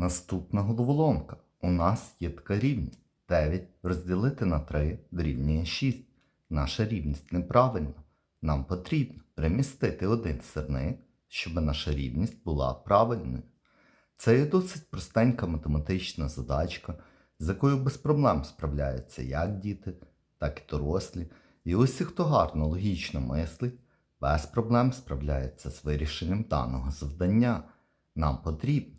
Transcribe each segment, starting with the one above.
Наступна головоломка. У нас є така рівність. 9 розділити на 3 дорівнює 6. Наша рівність неправильна. Нам потрібно перемістити один сирник, щоб наша рівність була правильною. Це є досить простенька математична задачка, з якою без проблем справляються як діти, так і дорослі. І усі, хто гарно логічно мислить, без проблем справляється з вирішенням даного завдання. Нам потрібно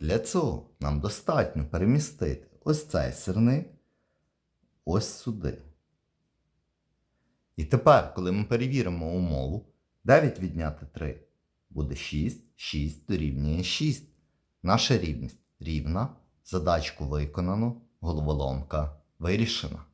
Для цього нам достатньо перемістити ось цей сирник ось сюди. І тепер, коли ми перевіримо умову, 9 відняти 3 буде 6, 6 дорівнює 6. Наша рівність рівна, задачку виконано, головоломка вирішена.